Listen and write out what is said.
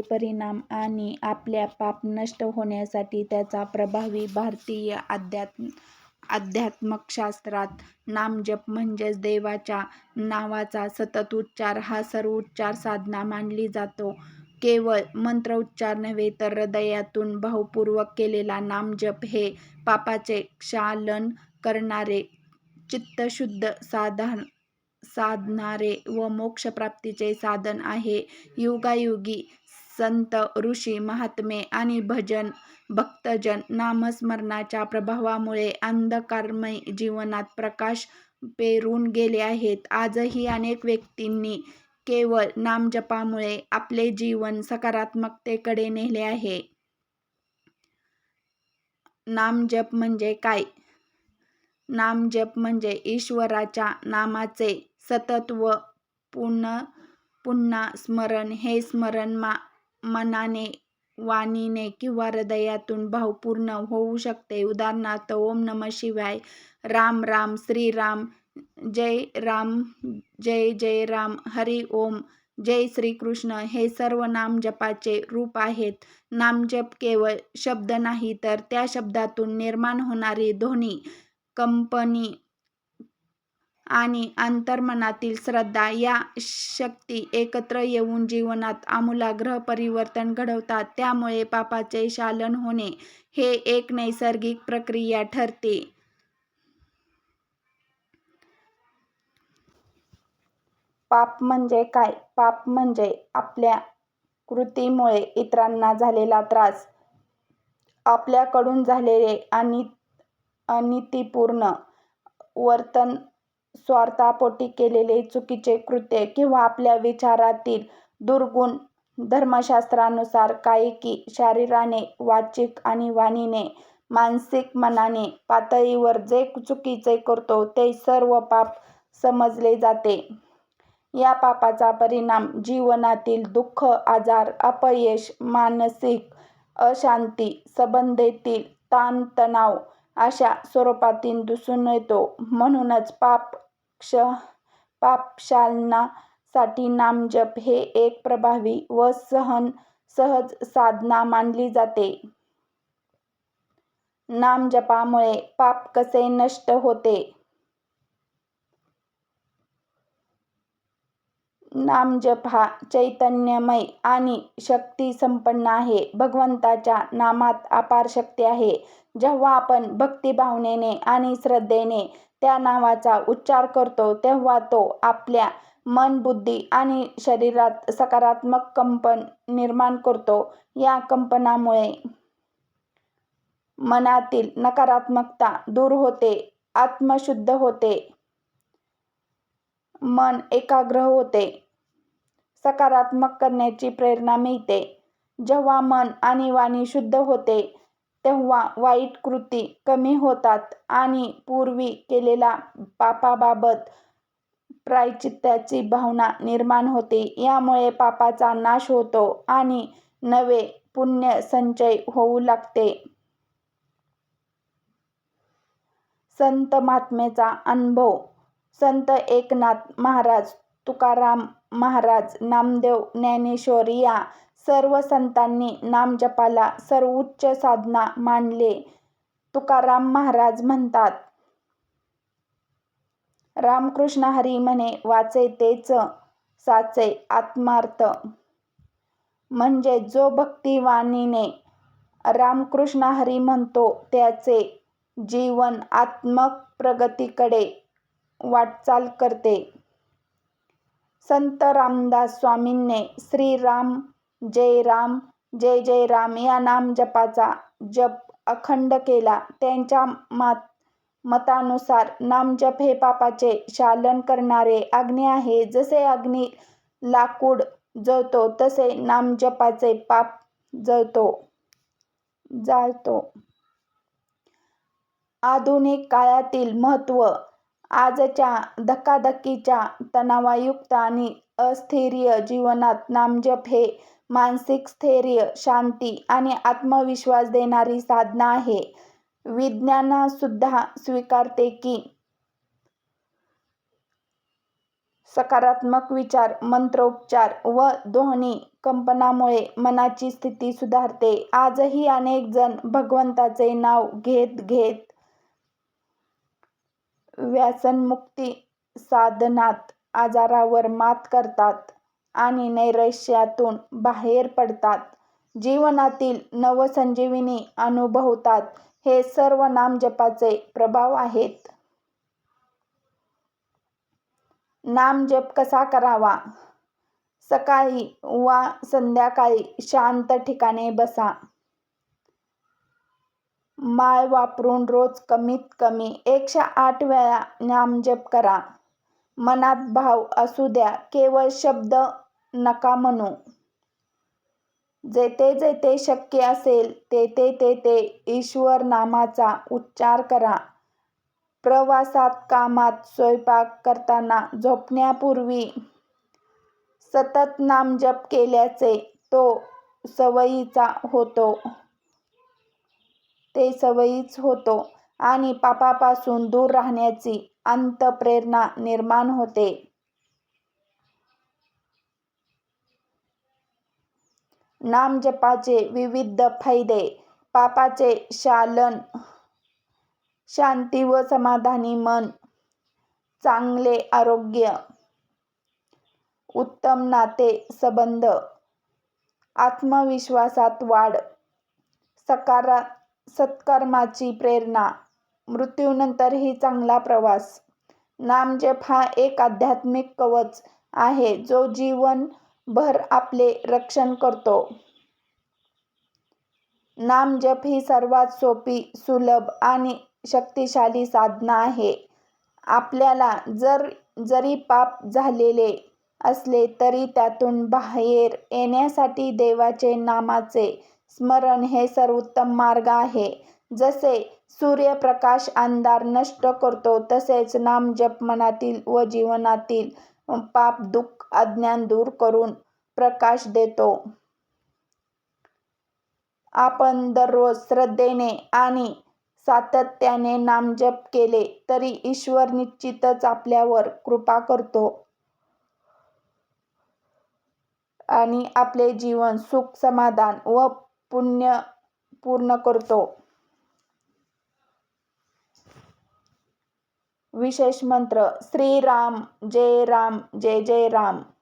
परिणाम आणि आपल्या पाप नष्ट होण्यासाठी त्याचा प्रभावी भारतीय अध्यात्म अध्यात्मशास्त्रात नामजप म्हणजेच देवाच्या नावाचा सतत उच्चार हा सर्वोच्च साधना मानली जातो. केवळ मंत्रोच्चार नव्हे तर हृदयातून भावपूर्वक केलेला नामजप हे पापाचे क्षालन करणारे, चित्तशुद्धी साधणारे व मोक्षप्राप्तीचे साधन आहे. युगायुगी संत, ऋषी, महात्मे आणि भजन भक्तजन नामस्मरणाच्या प्रभावामुळे अंधकारमय जीवनात प्रकाश पेरून गेले आहेत. आजही अनेक व्यक्तींनी केवळ नामजपामुळे आपले जीवन सकारात्मकतेकडे नेले आहे. नामजप म्हणजे काय? नामजप म्हणजे ईश्वराच्या नामाचे सतत व पुनःपुन्हा स्मरण. हे स्मरण मा मनाने, वाणीने किंवा हृदयातून भावपूर्ण होऊ शकते. उदाहरणार्थ ओम नमः शिवाय, राम राम, श्रीराम, जय राम जय जय राम, हरी ओम, जय श्रीकृष्ण हे सर्व नामजपाचे रूप आहेत. नामजप केवळ शब्द नाही तर त्या शब्दातून निर्माण होणारी ध्वनी, कंपनी आणि अंतर्मनातील श्रद्धा या शक्ती एकत्र येऊन जीवनात आमूलाग्र परिवर्तन घडवतात. त्यामुळे पापाचे शालन होणे हे एक नैसर्गिक प्रक्रिया ठरते. पाप म्हणजे काय? पाप म्हणजे आपल्या कृतीमुळे इतरांना झालेला त्रास, आपल्याकडून झालेले अनितीपूर्ण वर्तन, स्वार्थापोटी केलेले चुकीचे कृत्य किंवा आपल्या विचारातील दुर्गुण. धर्मशास्त्रानुसार कायिकी शरीराने, वाचिक आणि वाणीने, मानसिक मनाने पातळीवर जे चुकीचे करतो ते सर्व पाप समजले जाते. या पापाचा परिणाम जीवनातील दुःख, आजार, अपयश, मानसिक अशांती, संबंधांतील ताणतणाव अशा स्वरूपातील दिसून येतो. म्हणूनच पाप पापक्षालनासाठी नामजप हे एक प्रभावी व सहन सहज साधना मानली जाते. नामजपामुळे पाप कसे नष्ट होते? नामजप हा चैतन्यमय आणि शक्तिसंपन्न आहे. भगवंताच्या नामात अपार शक्ती आहे. जेव्हा आपण भक्तिभावनेने आणि श्रद्धेने त्या नावाचा उच्चार करतो तेव्हा तो आपल्या मन, बुद्धी आणि शरीरात सकारात्मक कंपन निर्माण करतो. या कंपनामुळे मनातील नकारात्मकता दूर होते, आत्मशुद्ध होते मन एकाग्र होते, सकारात्मक करण्याची प्रेरणा मिळते. जेव्हा मन आणि वाणी शुद्ध होते तेव्हा वाईट कृती कमी होतात आणि पूर्वी केलेल्या पापाबाबत प्रायचित्याची भावना निर्माण होते. यामुळे पापाचा नाश होतो आणि नवे पुण्य संचय होऊ लागते. संत महात्म्यांचा अनुभव संत एकनाथ महाराज, तुकाराम महाराज, नामदेव, ज्ञानेश्वर या सर्व संतांनी नामजपाला सर्वोच्च साधना मानले. तुकाराम महाराज म्हणतात, रामकृष्ण हरी म्हणे वाचे तेच साचे आत्मार्थ. म्हणजे जो भक्तिवाणीने रामकृष्ण हरी म्हणतो त्याचे जीवन आत्मप्रगतीकडे वाटचाल करते. संत रामदास स्वामींनी श्रीराम जय राम जय जय राम या नामजपाचा जप अखंड केला. त्यांच्या मात मतानुसार नामजप हे पापाचे शालन करणारे अग्नी आहे. जसे अग्नी लाकूड जळतो तसे नामजपाचे पाप जळतो जाळतो. आधुनिक काळातील महत्त्व आजच्या धकाधकीच्या, तणावयुक्त आणि अस्थिर जीवनात नामजप हे मानसिक स्थैर्य, शांती आणि आत्मविश्वास देणारी साधना आहे. विज्ञानसुद्धा स्वीकारते की सकारात्मक विचार मंत्रोपचार व ध्वनी कंपनामुळे मनाची स्थिती सुधारते आजही अनेक जण भगवंताचे नाव घेत घेत व्यसनमुक्ती साधनात आजारावर मात करतात आणि नैराश्यातून बाहेर पडतात. जीवनातील नवसंजीवनी अनुभवतात. हे सर्व नामजपाचे प्रभाव आहेत. नामजप कसा करावा? सकाळी वा संध्याकाळी शांत ठिकाणी बसा. माळ वापरून रोज कमीत कमी एकशे आठ वेळा नामजप करा. मनात भाव असू द्या केवळ शब्द नका म्हणू. जेथे जेथे शक्य असेल तेथे तेथे ईश्वर नामाचा उच्चार करा. प्रवासात कामात स्वयंपाक करताना झोपण्यापूर्वी सतत नामजप केल्याचे तो सवयीचा होतो. ते सवयीच होतो आणि पापापासून दूर राहण्याची अंतप्रेरणा निर्माण होते. नामजपाचे विविध फायदे पापाचे शालन शांती व समाधानी मन चांगले आरोग्य उत्तम नाते संबंध आत्मविश्वासात वाढ सकारात सत्कर्माची प्रेरणा. मृत्यूनंतरही चांगला प्रवास. नामजप हा एक आध्यात्मिक कवच आहे जो जीवनभर आपले रक्षण करतो. नामजप ही सर्वात सोपी सुलभ आणि शक्तिशाली साधना आहे. आपल्याला जर जरी पाप झालेले असले तरी त्यातून बाहेर येण्यासाठी देवाचे नामाचे स्मरण हे सर्वोत्तम मार्ग आहे. जसे सूर्यप्रकाश अंधार नष्ट करतो तसेच नामजप मनातील व जीवनातील पाप दुःख अज्ञान दूर करून प्रकाश देतो. आपण दररोज श्रद्धेने आणि सातत्याने नामजप केले तरी ईश्वर निश्चितच आपल्यावर कृपा करतो आणि आपले जीवन सुख समाधान व पुण्य पूर्ण करतो. विशेष मंत्र श्रीराम जय राम जय जय राम.